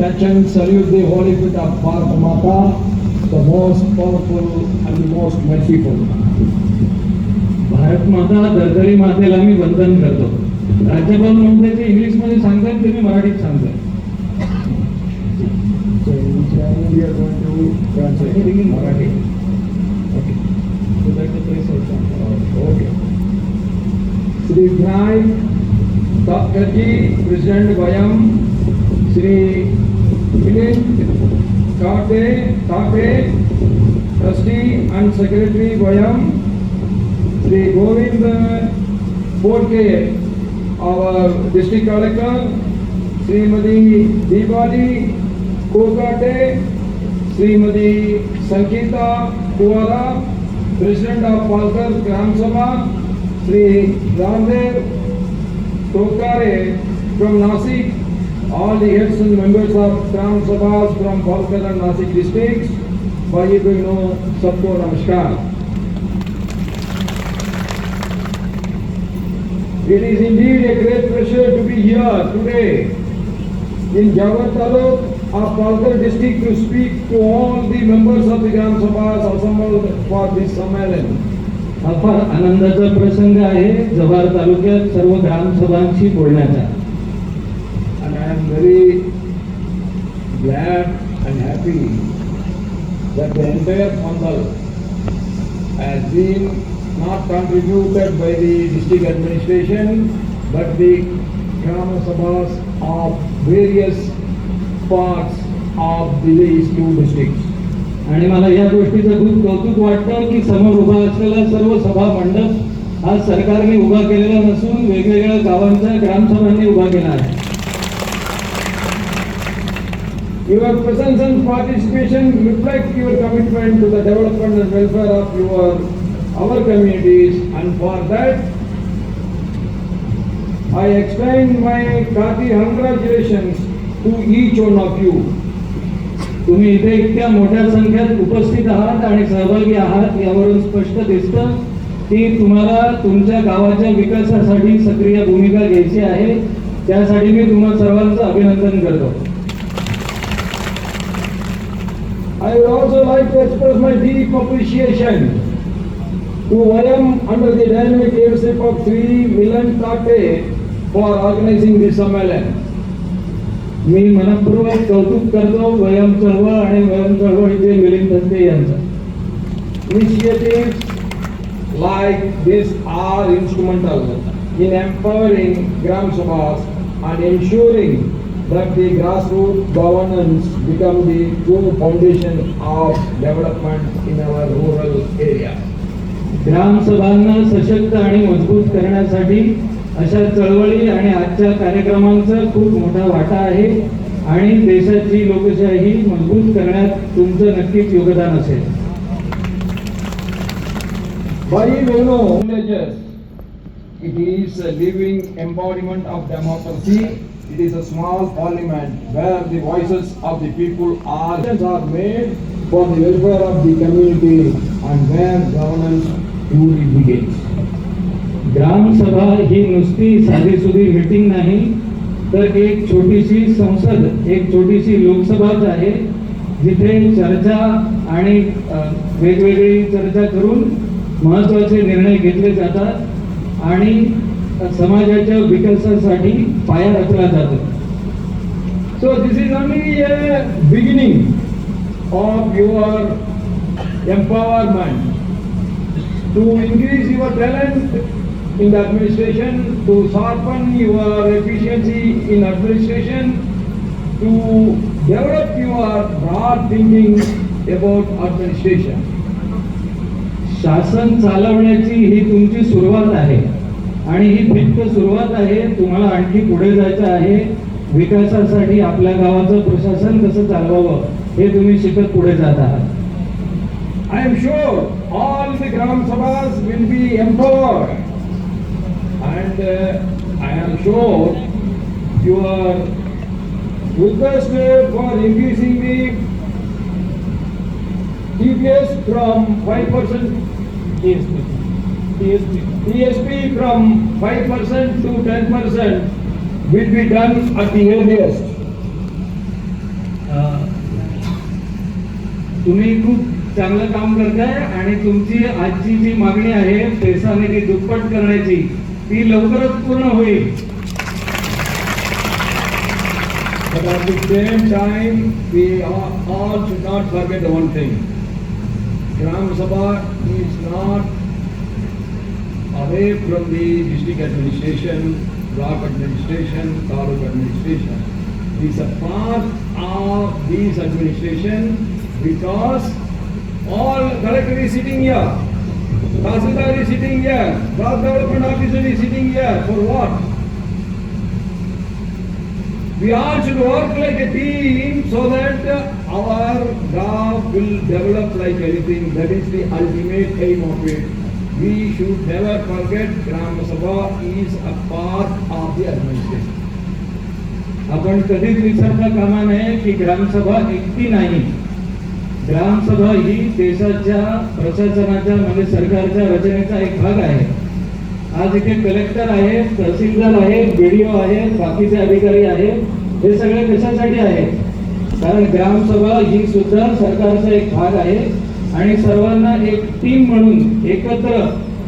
touch salute the holy feet of Bharat Mata, the most powerful and the most merciful. Bharat Mata दरदरी मातेला मी वंदन करतो राज्यपाल म्हणते ते इंग्लिशमध्ये सांगतात ते मी मराठीत सांगतो So in which language we are going to translate? In Marathi. Okay. So that the place also. Okay. Shri Vinay Thakurji, President Vayam, Shri Vinit Kate, Kate, Trustee and Secretary Vayam, Sri Govind Porke, our District Collector, Srimati Deepali Kokate, Srimati Sankita Kuwara, President of Palkar Gram Sabha, Sri Ramdev Tokare from Nasik, all the heads and members of Gram Sabhas from Palkar and Nasik districts, भाई बहनों सबको नमस्कार It is indeed a great pleasure to be here today in Jawar Taluk of Palkar district to speak to all the members of the Gram Sabhas assembled for this Sammelan. हा फार आनंदाचा प्रसंग आहे जव्हार तालुक्यात सर्व ग्रामसभांशी बोलण्याचा am very glad and happy that the entire mandal has been not contributed by the district administration but the Grama Sabhas of various parts of these two districts. आणि मला या गोष्टीचं खूप कौतुक वाटतं की समोर उभा असलेला सर्व सभा मंडप हा सरकारने उभा केलेला नसून वेगवेगळ्या गावांचा ग्रामसभांनी उभा केला आहे Your presence and participation reflect your commitment to the development and welfare of your, our communities and for that I extend my hearty congratulations to each one of you. तुम्ही इथे इतक्या मोठ्या संख्येत उपस्थित आहात आणि सहभागी आहात यावरून स्पष्ट दिसतं की तुम्हाला तुमच्या गावाच्या विकासासाठी सक्रिय भूमिका घ्यायची आहे त्यासाठी मी तुम्हा सर्वांचं अभिनंदन करतो I would also like to express my deep appreciation to Vayam under the dynamic leadership of Sri Milan Tate for organizing this Sammelan. मी मनपूर्वक कौतुक करतो वयम चळवळ आणि वयम चळवळीचे मिलिंद धंदे यांचं Initiatives like this are instrumental in empowering Gram Sabhas and ensuring but the grassroots governance become the true foundation of development in our rural area. ग्राम सभांना सशक्त आणि मजबूत करण्यासाठी अशा चळवळी आणि आजच्या कार्यक्रमांचा खूप मोठा वाटा आहे आणि देशाची लोकशाही मजबूत करण्यात तुमचं नक्कीच योगदान असेल. It is living empowerment of democracy It is a small parliament where the voices of the people are, are made for the welfare of the community and where governance truly begins. Gram Sabha ही नुसती साधीसुधी meeting नाही तर एक छोटीशी संसद एक छोटीशी लोकसभाच आहे जिथे चर्चा आणि वेगवेगळी चर्चा करून महत्त्वाचे निर्णय घेतले जातात आणि समाजाच्या विकासासाठी पाया रचला जातो. So this is only a beginning of your empowerment to increase your talent in the administration to sharpen your efficiency in administration to develop your broad thinking about administration शासन चालवण्याची ही तुमची सुरुवात आहे. आणि ही फिक्त सुरुवात आहे. तुम्हाला आणखी पुढे जायचं आहे. विकासासाठी आपल्या गावाचं प्रशासन कसं चालवावं हे तुम्ही शिकत पुढे जात आहात. I am sure all the Gram Sabha will be empower and I am sure your request for increasing me T P S from five percent TSP, from five percent to ten percent will be done at the earliest. तुम्ही खूप चांगलं काम करताय आणि तुमची आजची जी मागणी आहे पैसा निधी दुप्पट करण्याची ती लवकरच पूर्ण होईल But at the same time, we all should not forget one thing. Gram Sabha is not away from the district administration, block administration, taluk administration. It's a part of this administration because all collector is sitting here. Tahsildar is sitting here, block development officer is sitting here, for what? We all should work like a team so that our job will develop like anything. That is the ultimate aim of it. We should never forget Gram Sabha is a part of the administration. आपण कधीच विसरता कामा नये की ग्रामसभा एकटी नाही। ग्रामसभा ही देशाच्या प्रशासनाच्या म्हणजे सरकारच्या रचनेचा एक भाग आहे. आज इथे कलेक्टर आहे तहसीलदार आहे बीडीओ आहे बाकीचे अधिकारी आहेत हे सगळे कशासाठी आहे? कारण ग्रामसभा ही सुद्धा सरकारचा एक भाग आहे. आणि सर्वांना एक टीम म्हणून एकत्र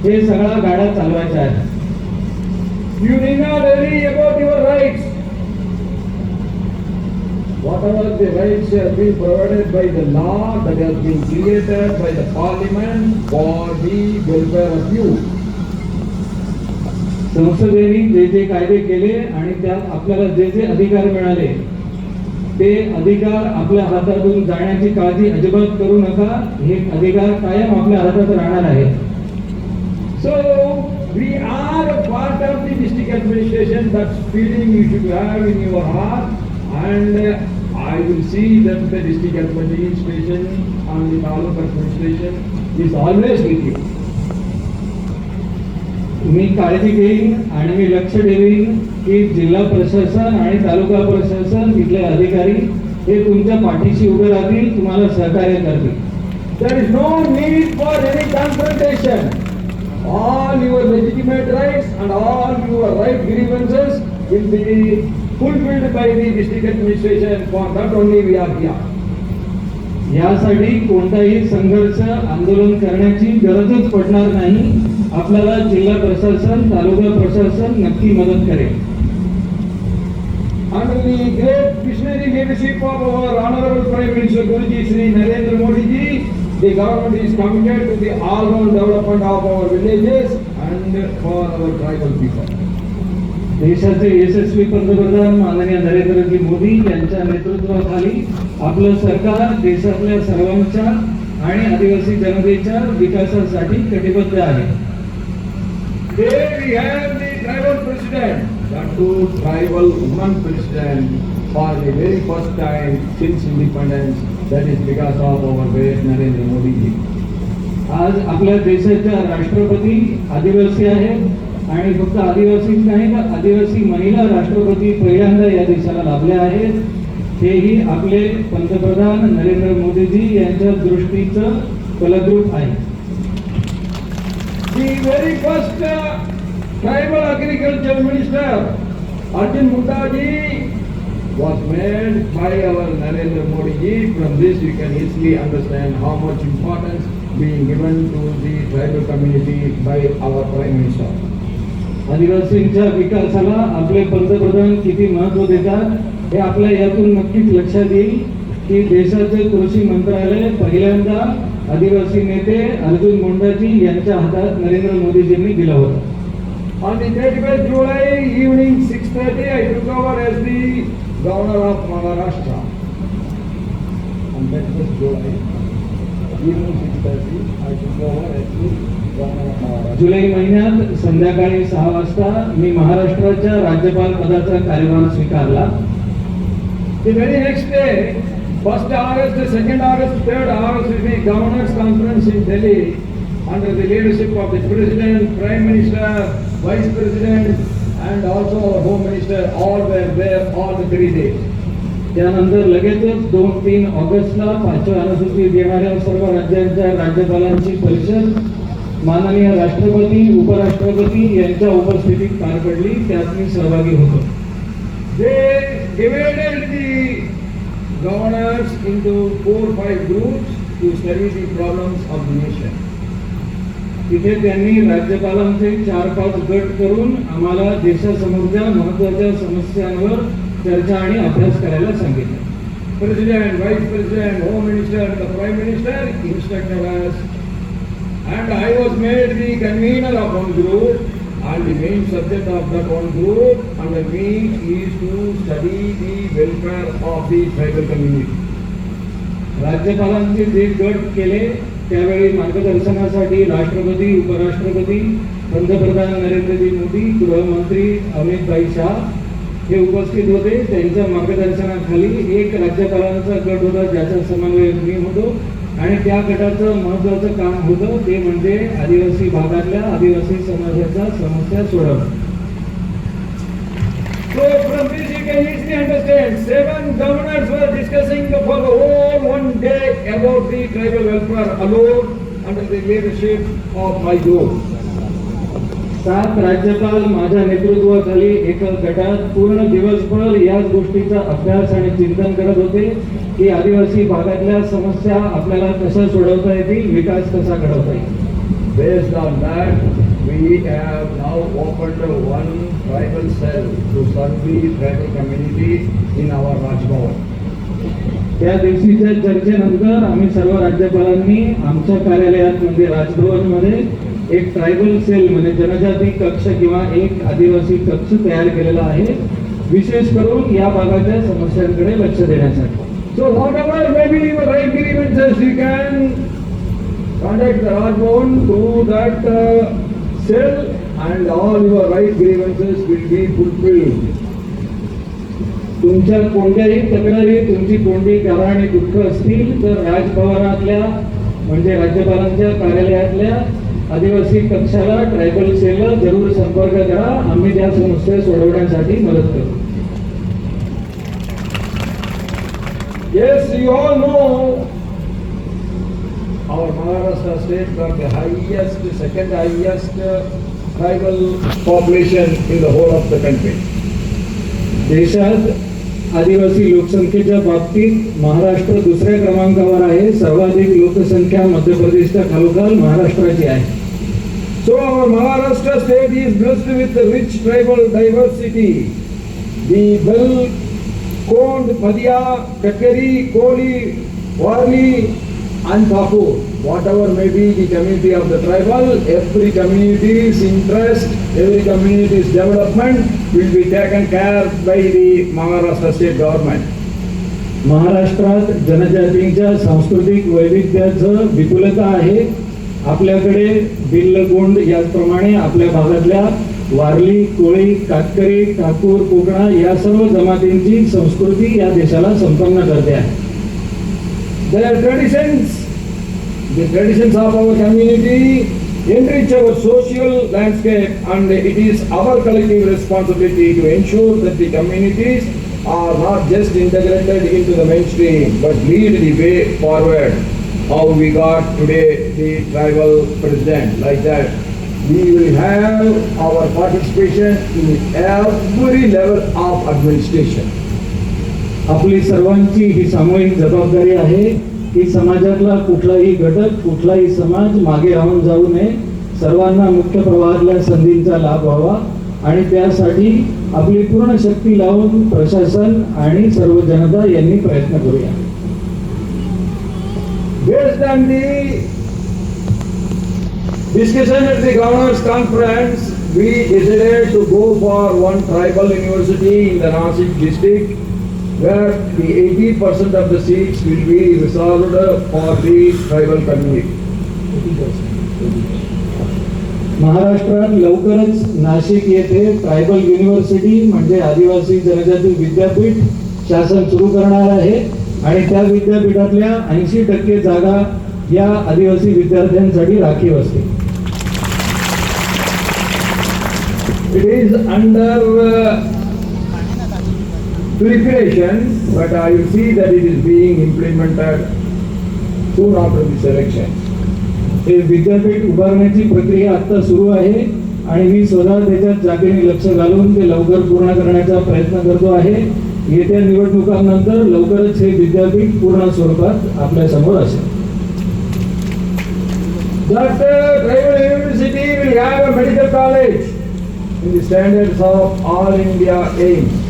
हे सगळा गाडा चालवायचा आहे You need not worry about your rights. Whatever the rights have been provided by the law that has been created by the parliament for the welfare of you. संसदेने जे जे कायदे केले आणि त्यात आपल्याला जे जे अधिकार मिळाले ते अधिकार आपल्या हातातून जाण्याची काळजी अजिबात करू नका. हे अधिकार कायम आपल्या हातात राहणार आहे. So we are part of the district administration that feeling you should have in your heart and I will see that the district administration is always with you मी काळजी घेईन आणि मी लक्ष देईन की जिल्हा प्रशासन आणि तालुका प्रशासन तिथले अधिकारी हे तुमच्या पाठीशी उभे राहतील तुम्हाला सहकार्य करतील. There is no need for any confrontation all your legitimate right and all your right grievances will be fulfilled by the district administration for not only we are here यासाठी कोणताही संघर्ष आंदोलन करण्याची गरजच पडणार नाही. आपल्याला जिल्हा प्रशासन तालुका प्रशासन नक्की मदत करेल. Of our villages and for our tribal people. देशाचे यशस्वी पंतप्रधान माननीय नरेंद्रजी मोदी यांच्या नेतृत्वाखाली आपलं सरकार देशातल्या सर्वांच्या आणि आदिवासी जनतेच्या विकासासाठी कटिबद्ध आहे There we have the tribal president, that too tribal woman president for the very first time since independence. That is because of our great Narendra Modi ji. आज आपल्या देशाच्या राष्ट्रपती आदिवासी आहेत आणि फक्त आदिवासीच नाही तर आदिवासी महिला राष्ट्रपती पहिल्यांदा या देशाला लाभल्या आहेत हेही आपले पंतप्रधान नरेंद्र मोदीजी यांच्या दृष्टीचं फलद्रूप आहे The very first uh, tribal agriculture minister, Arjun Munda ji, was made by our Narendra Modi ji. From this you can easily understand how much importance being given to the tribal community by our Prime Minister. आदिवासींच्या विकासाला आपले पंतप्रधान किती महत्त्व देतात हे आपल्या यातून नक्कीच लक्षात येईल की देशाचे कृषी मंत्रालय पहिल्यांदा आदिवासी नेते अर्जुन मुंडाजी यांच्या हातात नरेंद्र मोदीजींनी दिलं होतं On the 31st July evening 6:30, I took over as the governor of Maharashtra. On 31st July evening 6:30, I took over as the governor of Maharashtra. जुलै महिन्यात संध्याकाळी सहा वाजता मी महाराष्ट्राच्या राज्यपाल पदाचा कार्यभार स्वीकारला The very next day, 1st August, 2nd August, 3rd August, will be governors conference in Delhi under the leadership of the President, Prime Minister, Vice President and also our Home Minister, all were there all the three days. त्यानंतर लगेचच दोन तीन ऑगस्टला पाचव्या अनुसूचित येणाऱ्या सर्व राज्यांच्या राज्यपालांची परिषद माननीय राष्ट्रपती उपराष्ट्रपती यांच्या उपस्थितीत पार पडली त्यात मी सहभागी होतो जे divided the governors into four five groups to study the problems of nation तिथे त्यांनी राज्यपालांचे चार पाच गट करून आम्हाला देशासमोरच्या महत्त्वाच्या समस्यांवर चर्चा आणि अभ्यास करायला सांगितलं. President vice president home minister the prime minister instructor and I was made the convener of home group and main subject of the home group and main is to study the welfare of the tribal community राज्यपालांचे जे गट केले त्यावेळी मार्गदर्शनासाठी राष्ट्रपती उपराष्ट्रपती पंतप्रधान नरेंद्रजी मोदी गृहमंत्री अमितभाई शाह हे उपस्थित होते. त्यांच्या मार्गदर्शनाखाली एक राज्यपालांचा गट होता ज्याचा समन्वय मी होतो. आणि त्या गटाचं महत्त्वाचं काम होतं ते म्हणजे आदिवासी भागातल्या आदिवासी समाजाच्या समस्या सोडवणं. This you can easily understand, seven governors were discussing for the whole one day about the tribal welfare alone under the leadership of my group. सात राज्यपाल माझ्या नेतृत्वाखाली एका गटात पूर्ण दिवसभर याच गोष्टीचा अभ्यास आणि चिंतन करत होते की आदिवासी भागातल्या समस्या आपल्याला कशा सोडवता येतील विकास कसा घडवता येईल Based on that, we have now opened one tribal cell to serve the tribal community in our Rajbhavan. त्या दिवशीच्या चर्चेनंतर आम्ही सर्व राज्यपालांनी आमच्या कार्यालयात म्हणजे राजभवनमध्ये एक ट्रायबल सेल म्हणजे जनजाती कक्ष किंवा एक आदिवासी कक्ष तयार केलेला आहे विशेष करून या भागाच्या समस्यांकडे लक्ष देण्यासाठी so contact Raj Bhavan to that cell and all your right grievances will be fulfilled. तुमच्या कोणत्याही तक्रारी तुमची कोणती गावाणी दुःख असतील तर राजभवनातल्या म्हणजे राज्यपालांच्या कार्यालयातल्या आदिवासी कक्षाला ट्रायबल सेलला जरूर संपर्क करा आम्ही त्या समस्या सोडवण्यासाठी मदत करू Yes, you all know our Maharashtra state got the highest, the second highest tribal population in the whole of the country. देशात आदिवासी लोकसंख्येच्या बाबतीत महाराष्ट्र दुसऱ्या क्रमांकावर आहे सर्वाधिक लोकसंख्या मध्य प्रदेशच्या खालोखाल महाराष्ट्राची आहे so our Maharashtra state is blessed with rich tribal diversity the Bhil Gond Madia ककेरी Koli Warli and Thakur, whatever may be the community of the tribal, every community's interest, every community's development will be taken care by the Maharashtra state government. महाराष्ट्रात जनजातींच्या सांस्कृतिक वैविध्याचं विपुलता आहे आपल्याकडे बिल्लगोंड याचप्रमाणे आपल्या भागातल्या वारली कोळी कातकरी काकूर कोकणा या सर्व जमातींची संस्कृती या देशाला संपन्न करते आहे Their traditions, the traditions of our community enrich our social landscape and it is our collective responsibility to ensure that the communities are not just integrated into the mainstream but lead the way forward. How we got today the tribal president like that. We will have our participation in every level of administration. आपली सर्वांची ही सामूहिक जबाबदारी आहे की समाजातला कुठलाही घटक कुठलाही समाज मागे राहून जाऊ नये. सर्वांना मुख्य प्रवाहातल्या संधींचा लाभ व्हावा आणि त्यासाठी आपली पूर्ण शक्ती लावून प्रशासन आणि सर्व जनता यांनी प्रयत्न करूया. Based on the discussion at the governors conference, we decided to go for one tribal university in the Nasik district. Where the eighty percent of the seats will be reserved for the tribal community. महाराष्ट्रात लवकरच नाशिक येथे tribal university म्हणजे आदिवासी जनजाती विद्यापीठ शासन सुरू करणार आहे आणि त्या विद्यापीठातल्या ऐंशी टक्के जागा या आदिवासी विद्यार्थ्यांसाठी राखीव असतील It is under uh, preparation, but I will see that it is being implemented soon after this election. हे विद्यापीठ उभारण्याची प्रक्रिया आता सुरू आहे आणि मी स्वतः त्याच्यात जागेने लक्ष घालून ते लवकर पूर्ण करण्याचा प्रयत्न करतो आहे येत्या निवडणुकांनंतर लवकरच हे विद्यापीठ पूर्ण स्वरूपात आपल्यासमोर असेल That uh, tribal university will have a medical college in the standards of all India aims.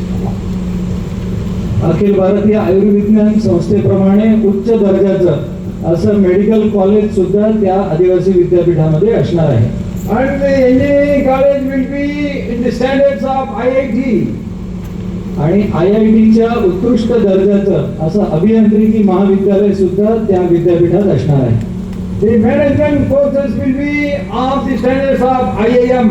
Akhil Bharatiya Ayurvigyan संस्थेप्रमाणे उच्च दर्जाचं असं मेडिकल कॉलेज सुद्धा त्या आदिवासी विद्यापीठामध्ये असणार आहे And the engineering college will be in the standards of IIT. आणि आय आय टीच्या उत्कृष्ट दर्जाचं असं अभियांत्रिकी महाविद्यालय सुद्धा त्या विद्यापीठात असणार आहे The management courses will be of the standards of IIM.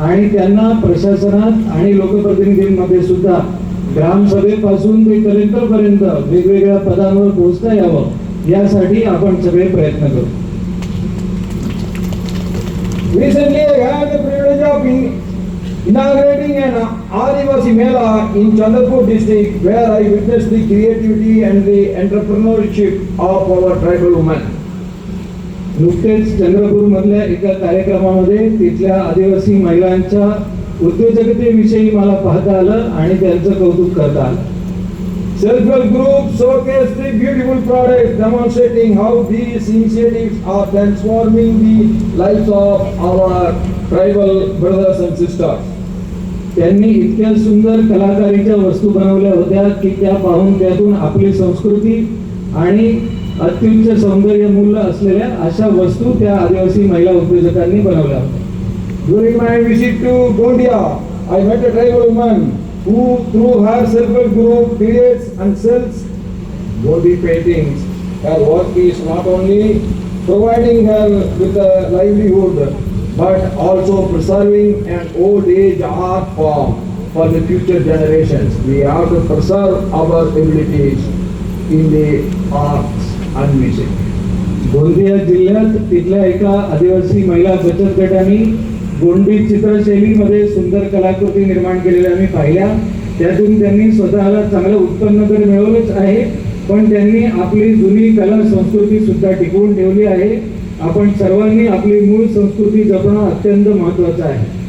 आणि त्यांना प्रशासनात आणि लोकप्रतिनिधींमध्ये सुद्धा ग्रामसभेपासून ते कलेक्टरपर्यंत वेगवेगळ्या पदांवर पोहोचता यावं यासाठी आपण सगळे प्रयत्न करू Recently, I had the privilege of inaugurating an Adivasi Mela in Chandrapur district where I witnessed the creativity and the entrepreneurship of our tribal women. नुकतेच चंद्रपूर मधल्या एका कार्यक्रमामध्ये तिथल्या आदिवासी महिलांच्या उद्योजकतेविषयी मला पाहता आलं आणि त्यांचं कौतुक करता आलं. Self help group showcase the beautiful product demonstrating how these initiatives the life of our tribal brothers and त्यांनी इतक्या सुंदर कलाकारीच्या वस्तू बनवल्या होत्या की त्या पाहून त्यातून आपली संस्कृती आणि अत्युच्च सौंदर्य मूल्य असलेल्या अशा वस्तू त्या आदिवासी महिला उद्योजकांनी बनवल्या होत्या During my visit to Gondia, I met a tribal woman who, through her self-help group, creates and sells Gondi paintings. Her work is not only providing her with a livelihood, but also preserving an old age art form for the future generations. We have to preserve our abilities in the arts And Gondia जिल्ह्यात तिथल्या एका आदिवासी महिला बचत गटाने गोंडी चित्रशैलीमध्ये सुंदर कलाकृती निर्माण केलेल्या मी पाहिल्या. त्यातून त्यांनी स्वतःला चांगलं उत्पन्न तर मिळवलंच आहे पण त्यांनी आपली जुनी कला संस्कृती सुद्धा टिकवून ठेवली आहे. आपण सर्वांनी आपली मूळ संस्कृती जपणं अत्यंत महत्वाचं आहे.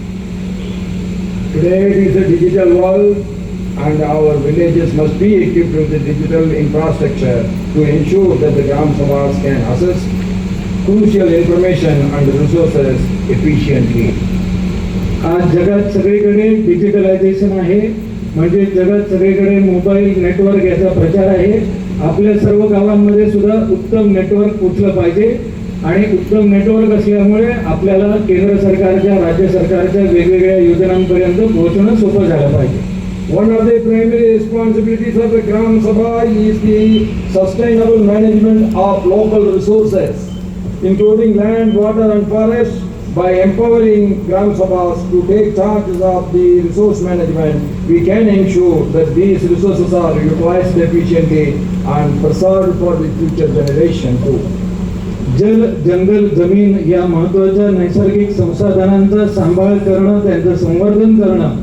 Today is is digital digital and and our villages B digital infrastructure to ensure that the Gram Sabhas can assess crucial information and resources efficiently. आज जगात सगळीकडे डिजिटलायझेशन आहे. म्हणजे जगात सगळीकडे मोबाईल नेटवर्क याचा प्रचार आहे. आपल्या सर्व गावांमध्ये सुद्धा उत्तम नेटवर्क पोचलं पाहिजे. आणि उत्तम नेटवर्क असल्यामुळे आपल्याला केंद्र सरकारच्या राज्य सरकारच्या वेगवेगळ्या योजनांपर्यंत पोहोचणं सोपं झालं पाहिजे. One of the primary responsibilities of the Gram Sabha is the sustainable management of local resources, including land, water and forest. By empowering Gram Sabhas to take charges of the resource management, we can ensure that these resources are utilized efficiently and preserved for the future generation too. जल जंगल जमीन या महत्वाच्या नैसर्गिक संसाधनांचा सांभाळ करणं त्यांचं संवर्धन करणं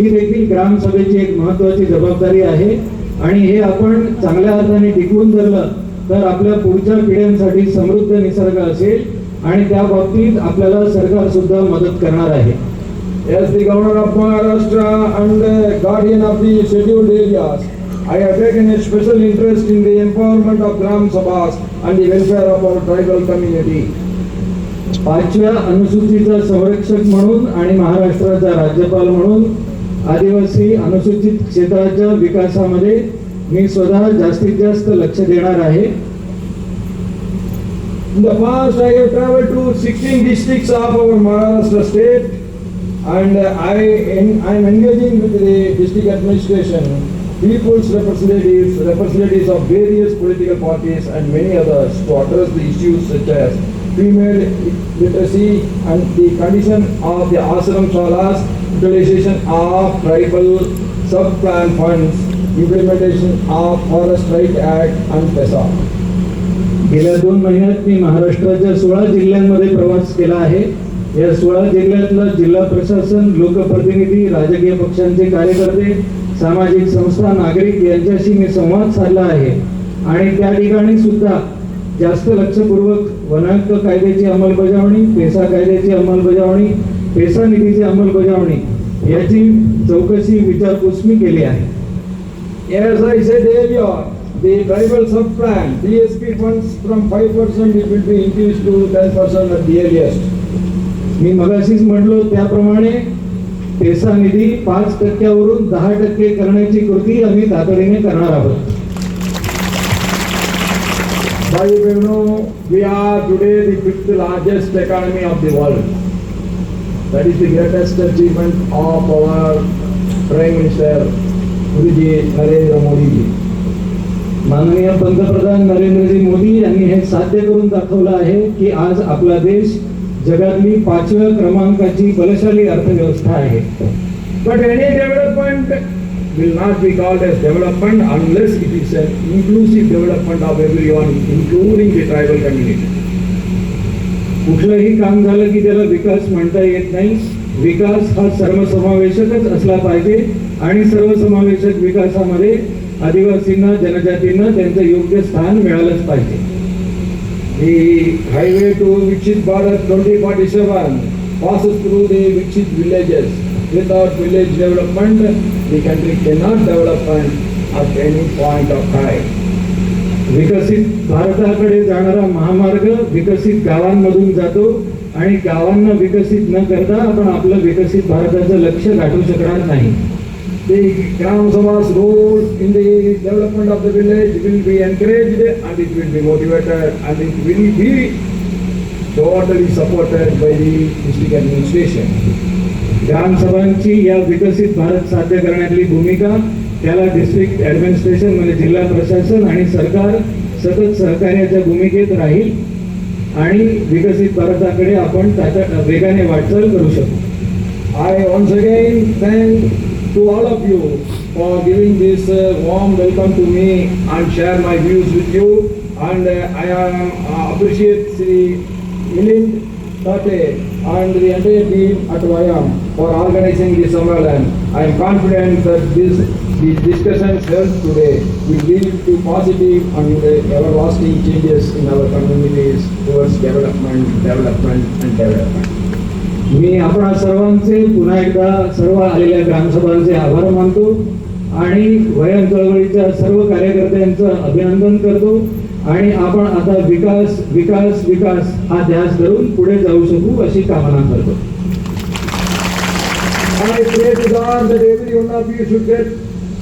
ही देखील ग्रामसभेची एक महत्वाची जबाबदारी आहे आणि हे आपण चांगल्या अर्थाने टिकवून धरलं तर आपल्या पुढच्या पिढ्यांसाठी समृद्ध निसर्ग असेल आणि त्या बाबतीत आपल्याला सरकार सुद्धा मदत करणार आहे As the governor of Maharashtra and uh, guardian of the scheduled areas, I have taken a special interest in the empowerment of Gram Sabhas and the welfare of our tribal community. पाचव्या अनुसूचीचा संरक्षक म्हणून आणि महाराष्ट्राचा राज्यपाल म्हणून आदिवासी अनुसूचित क्षेत्राच्या विकासामध्ये मी स्वतः जास्तीत जास्त लक्ष देणार आहे In the past, I have traveled to 16 districts of our Maharashtra state and uh, I I am engaging with the district administration, people's representatives, representatives of various political parties and many others to address the issues such as female literacy and the condition of the ashram shalas, utilization of tribal sub-plan funds, implementation of Forest Right Act and PESA. गेल्या दोन महिन्यात मी महाराष्ट्राच्या सोळा जिल्ह्यांमध्ये प्रवास केला आहे या सोळा जिल्ह्यातलं जिल्हा प्रशासन लोकप्रतिनिधी राजकीय पक्षांचे कार्यकर्ते सामाजिक संस्था नागरिक यांच्याशी मी संवाद साधला आहे आणि त्या ठिकाणी सुद्धा जास्त लक्षपूर्वक वनहक्क कायद्याची अंमलबजावणी पेसा कायद्याची अंमलबजावणी पेसा निधीची अंमलबजावणी याची चौकशी विचारपूस मी केली आहे As I said earlier, the tribal sub-plan, DSP funds from five percent, it will be increased to ten percent at the earliest. मी मगाशीच म्हणलो त्याप्रमाणे पेसा निधी पाच टक्क्यावरून दहा टक्के करण्याची कृती आम्ही तातडीने करणार आहोत Bhai Bhano, we are today the fifth largest economy of the world. That is the greatest achievement of our Prime Minister Guruji Narendra Modi. माननीय पंतप्रधान नरेंद्र जी मोदी यांनी हे साध्य करून दाखवलं आहे की आज आपला देश जगातली पाचव्या क्रमांकाची बलशाली अर्थव्यवस्था आहे but any development will not be called as development unless it is a inclusive development of every one including the tribal community कुठलंही काम झालं की त्याला विकास म्हणता येत नाही. विकास हा सर्वसमावेशकच असला पाहिजे आणि सर्वसमावेशक विकासामध्ये आदिवासींना जनजातींना त्यांचं योग्य स्थान मिळालंच पाहिजे. ही highway to Viksit Bharat twenty forty seven pass through the viksit villages without village development the country can not development of any point of time विकसित भारताकडे जाणारा महामार्ग विकसित गावांमधून जातो आणि गावांना विकसित न करता आपण आपलं विकसित भारताचं लक्ष गाठू शकणार नाही. ते gram samaj role in development of the village will be encourage and it will be motivated and it will be totally supported by the district administration ग्रामसभांची या विकसित भारत साध्य करण्यातली भूमिका त्याला डिस्ट्रिक्ट ऍडमिनिस्ट्रेशन म्हणजे जिल्हा प्रशासन आणि सरकार सतत सहकार्याच्या भूमिकेत राहील आणि विकसित भारताकडे आपण त्याच्या वेगाने वाटचाल करू शकतो I once again thank to all of you for giving this warm welcome to me and share my views with you and I am appreciate Shri Milind Thatte and the अँटे team at Vayam for organizing this summer land I am confident this the discussions held today will lead to positive and everlasting changes in our communities towards development, development and development. मी आपण सर्वांचे पुन्हा एकदा सर्व आलेल्या ग्रामसभांचे आभार मानतो आणि वयम चळवळीच्या सर्व कार्यकर्त्यांचं अभिनंदन करतो आणि आपण आता विकास विकास विकास हा ध्यास धरून पुढे जाऊ शकू अशी कामना करतो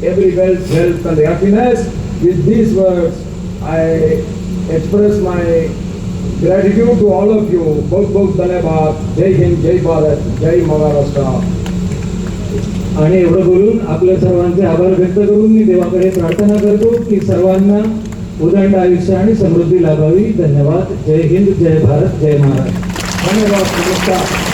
Every wealth, health and happiness. With these words, I express my gratitude to all of you. बहुत बहुत धन्यवाद. जय हिंद, जय भारत, जय महाराष्ट्र. आणि एवढं बोलून आपल्या सर्वांचे आभार व्यक्त करून मी देवाकडे प्रार्थना करतो की सर्वांना उदंड आयुष्य आणि समृद्धी लाभावी धन्यवाद जय हिंद जय भारत जय महाराज धन्यवाद. नमस्कार.